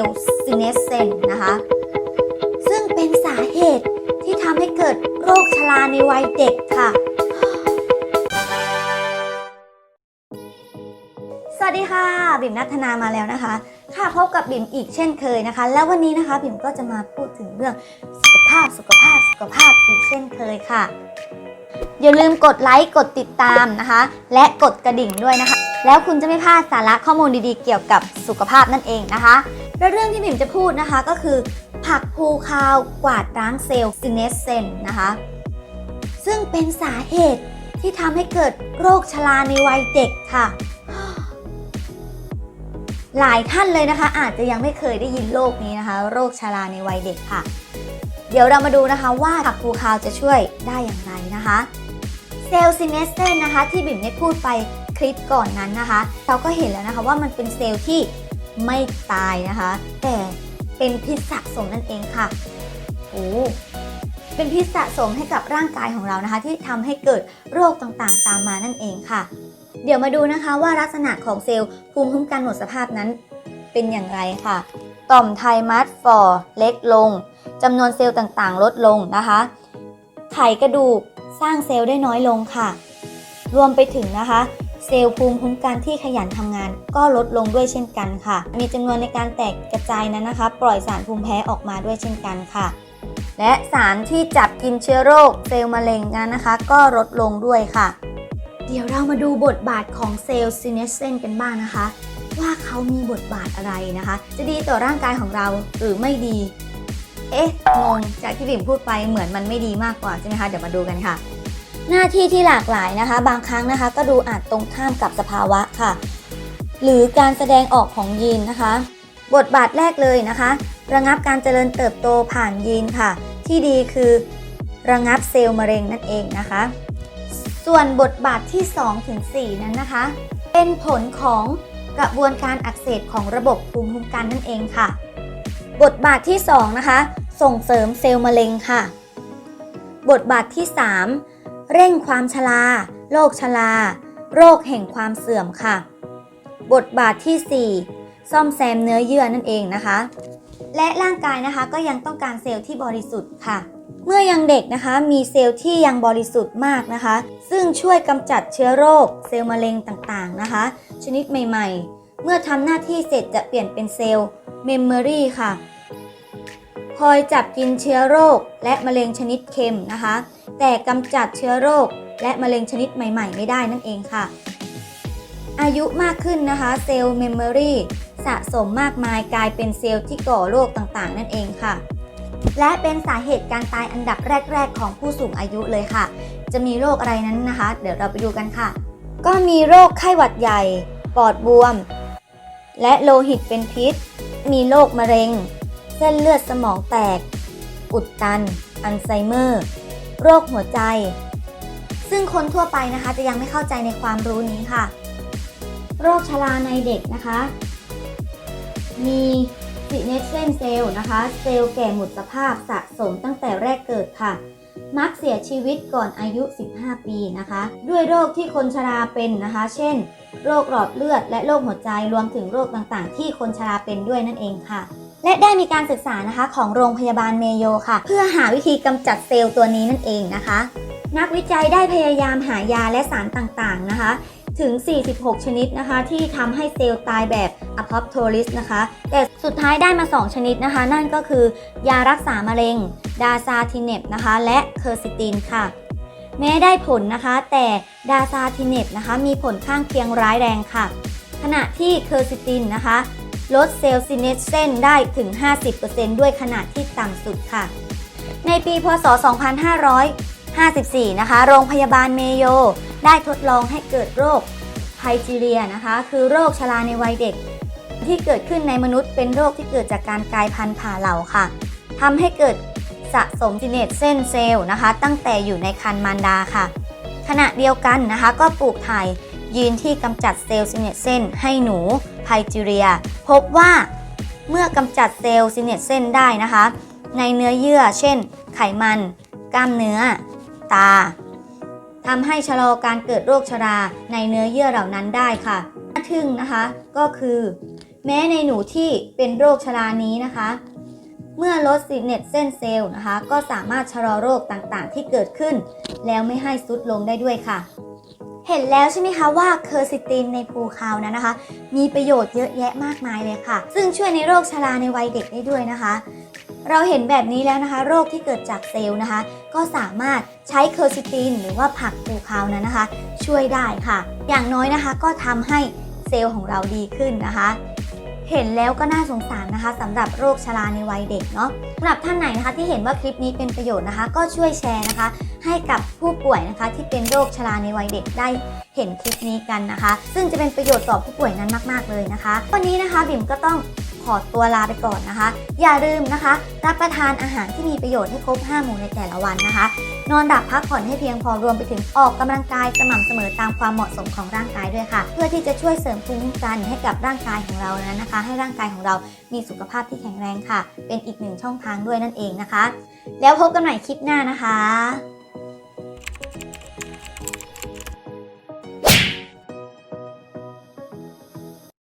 ลล์ซีเนสเซนนะคะ ซึ่งเป็นสาเหตุที่ทำให้เกิดโรคชราในวัยเด็กค่ะ สวัสดีค่ะ บิ่มนัทนามาแล้วนะคะ ค่ะพบกับบิ่มอีกเช่นเคยนะคะ แล้ววันนี้นะคะบิ่มก็จะมาพูดถึงเรื่องสุขภาพสุขภาพสุขภาพอีกเช่นเคยค่ะ อย่าลืมกดไลค์กดติดตามนะคะ และกดกระดิ่งด้วยนะคะแล้วคุณจะไม่พลาดสาระข้อมูลดีๆ เกี่ยวกับสุขภาพนั่นเองนะคะ และเรื่องที่บิ่มจะพูดนะคะก็คือ ผักภูคาวกวาดล้างเซลล์ซีเนสเซนนะคะ ซึ่งเป็นสาเหตุที่ทำให้เกิดโรคชราในวัยเด็กค่ะ หลายท่านเลยนะคะ อาจจะยังไม่เคยได้ยินโรคนี้นะคะ โรคชราในวัยเด็กค่ะ เดี๋ยวเรามาดูนะคะว่าผักภูคาวจะช่วยได้อย่างไรนะคะเซลล์ซีเนสเซนนะคะที่บิ่มได้พูดไปคลิปก่อนนั้นนะคะ เราก็เห็นแล้วนะคะว่ามันเป็นเซลล์ที่ ไม่ตายนะคะ แต่เป็นพิษสะสมนั่นเองค่ะโอ้เป็นพิษสะสมให้กับร่างกายของเรานะคะ ที่ทำให้เกิดโรคต่างๆ ตามมานั่นเองค่ะ เดี๋ยวมาดูนะคะว่าลักษณะของเซลล์ภูมิคุ้มกันหมดสภาพนั้นเป็นอย่างไรค่ะ ต่อมไทมัสฟอร์เล็กลงจำนวนเซลล์ต่างๆ ลดลงนะคะ ไขกระดูกสร้างเซลล์ได้น้อยลงค่ะ รวมไปถึงนะคะ เซลล์ภูมิคุ้มกันที่ขยันทำงาน ก็ลดลงด้วยเช่นกันค่ะ มีจำนวนในการแตกกระจายนั้นนะคะ ปล่อยสารภูมิแพ้ออกมาด้วยเช่นกันค่ะ และสารที่จับกินเชื้อโรคเซลล์มะเร็งนั้นนะคะ ก็ลดลงด้วยค่ะ เดี๋ยวเรามาดูบทบาทของเซลล์ซีเนสเซนกันบ้างนะคะ ว่าเขามีบทบาทอะไรนะคะ จะดีต่อร่างกายของเราหรือไม่ดี เอ๊ะงงจากที่บิ่มพูดไปเหมือนมันไม่ดีมากกว่าใช่ไหมคะเดี๋ยวมาดูกันค่ะ หน้าที่ที่หลากหลายนะคะ บางครั้งนะคะ ก็ดูอาจตรงข้ามกับสภาวะค่ะ หรือการแสดงออกของยีนนะคะ บทบาทแรกเลยนะคะ ระงับการเจริญเติบโตผ่านยีนค่ะ ที่ดีคือระงับเซลล์มะเร็งนั่นเองนะคะ ส่วนบทบาทที่2ถึง4นั้นนะคะ เป็นผลของกระบวนการอักเสบของระบบภูมิคุ้มกันนั่นเองค่ะ บทบาทที่ 2 นะคะ ส่งเสริมเซลล์มะเร็งค่ะ บทบาทที่ 3 เร่งความชรา โรคชรา โรคแห่งความเสื่อมค่ะ บทบาทที่ 4 ซ่อมแซมเนื้อเยื่อนั่นเองนะคะ และร่างกายนะคะก็ยังต้องการเซลล์ที่บริสุทธิ์ค่ะ เมื่อยังเด็กนะคะมีเซลล์ที่ยังบริสุทธิ์มากนะคะ ซึ่งช่วยกำจัดเชื้อโรค เซลล์มะเร็งต่างๆนะคะ ชนิดใหม่ ๆ เมื่อทำหน้าที่เสร็จจะเปลี่ยนเป็นเซลล์เมมโมรีค่ะคอยจับกินเชื้อโรคและมะเร็งชนิดเค็มนะคะ แต่กำจัดเชื้อโรค และมะเร็งชนิดใหม่ ๆ ไม่ได้นั่นเองค่ะ อายุมากขึ้นนะคะเซลล์เมมโมรีสะสมมากมายกลายเป็นเซลล์ที่ก่อโรคต่างๆ นั่นเองค่ะ และเป็นสาเหตุการตายอันดับแรก ๆ ของผู้สูงอายุเลยค่ะ จะมีโรคอะไรนั้นนะคะ เดี๋ยวเราไปดูกันค่ะ ก็มีโรคไข้หวัดใหญ่ ปอดบวม และโลหิตเป็นพิษ มีโรคมะเร็ง เส้นเลือดสมองแตก อุดตัน อัลไซเมอร์ โรคหัวใจ ซึ่งคนทั่วไปนะคะจะยังไม่เข้าใจในความรู้นี้ค่ะ โรคชราในเด็กนะคะ มีซีเนสเซนเซลนะคะ เซลล์แก่หมดสภาพสะสมตั้งแต่แรกเกิดค่ะ มักเสียชีวิตก่อนอายุ 15 ปีนะคะ ด้วยโรคที่คนชราเป็นนะคะ เช่น โรคหลอดเลือดและโรคหัวใจรวมถึงโรคต่างๆ ที่คนชราเป็นด้วยนั่นเองค่ะ และได้มีการศึกษานะคะของโรงพยาบาลเมโยค่ะ เพื่อหาวิธีกำจัดเซลล์ตัวนี้นั่นเองนะคะ นักวิจัยได้พยายามหายาและสารต่างๆนะคะถึง 46 ชนิดนะคะ ที่ทำให้เซลล์ตายแบบอะพอปโทลิสนะคะ แต่สุดท้ายได้มา 2 ชนิดนะคะ นั่นก็คือยารักษามะเร็ง ดาซาทิเนบนะคะ และเคอร์ซิตินค่ะ แม้ได้ผลนะคะ แต่ดาซาทิเนบนะคะ มีผลข้างเคียงร้ายแรงค่ะ ขณะที่เคอร์ซิตินนะคะ ลดเซลล์ซินเนสเซนได้ถึง 50%ด้วยขนาดที่ต่ำสุดค่ะ ในปีพศ 2554 นะคะ โรงพยาบาลเมโย ได้ทดลองให้เกิดโรคไพจีเรียนะคะ คือโรคชราในวัยเด็ก ที่เกิดขึ้นในมนุษย์เป็นโรคที่เกิดจากการกลายพันธุ์ผ่าเหล่าค่ะทำให้เกิดสะสมซินเนตเส้นเซลล์นะคะ ตั้งแต่อยู่ในครรภ์มารดาค่ะ ขณะเดียวกันนะคะก็ปลูกถ่าย ยีนที่กำจัดเซลล์ซินเนตเส้นให้หนูไพจีเรีย พบว่าเมื่อกำจัดเซลล์ซินเนตเส้นได้นะคะ ในเนื้อเยื่อ เช่น ไขมัน กล้ามเนื้อ ตาทำให้ชะลอการเกิดโรคชราในเนื้อเยื่อเหล่านั้นได้ค่ะน่าทึ่งนะคะก็คือ แม้ในหนูที่เป็นโรคชรานี้นะคะ เมื่อลดซีเนตเส้นเซลล์นะคะ ก็สามารถชะลอโรคต่างๆ ที่เกิดขึ้น แล้วไม่ให้ซุดลงได้ด้วยค่ะ เห็นแล้วใช่ไหมคะว่าเคอร์ซิตินในภูคาวนั้นนะคะ มีประโยชน์เยอะแยะมากมายเลยค่ะ ซึ่งช่วยในโรคชราในวัยเด็กได้ด้วยนะคะ เราเห็นแบบนี้แล้วนะคะ โรคที่เกิดจากเซลล์นะคะ ก็สามารถใช้เคอร์ซิตินหรือว่าผักภูคาวนั้นนะคะ ช่วยได้ค่ะ อย่างน้อยนะคะก็ทำให้เซลล์ของเราดีขึ้นนะคะเห็นแล้วก็น่าสงสารนะคะสำหรับโรคชราในวัยเด็กเนาะสำหรับท่านไหนนะคะที่เห็นว่าคลิปนี้เป็นประโยชน์นะคะ ก็ช่วยแชร์นะคะ ให้กับผู้ป่วยนะคะ ที่เป็นโรคชราในวัยเด็กได้เห็นคลิปนี้กันนะคะ ซึ่งจะเป็นประโยชน์ต่อผู้ป่วยนั้นมาก ๆเลยนะคะ วันนี้นะคะบิ่มก็ต้องขอตัวลาไปก่อนนะคะ อย่าลืมนะคะ รับประทานอาหารที่มีประโยชน์ให้ครบ 5 หมู่ในแต่ละวันนะคะ นอนดับพักผ่อนให้เพียงพอรวมไปถึงออกกำลังกายสม่ำเสมอตามความเหมาะสมของร่างกายด้วยค่ะ เพื่อที่จะช่วยเสริมภูมิคุ้มกันให้กับร่างกายของเรานั้นนะคะ ให้ร่างกายของเรามีสุขภาพที่แข็งแรงค่ะ เป็นอีกหนึ่งช่องทางด้วยนั่นเองนะคะ แล้วพบกันใหม่คลิปหน้านะคะ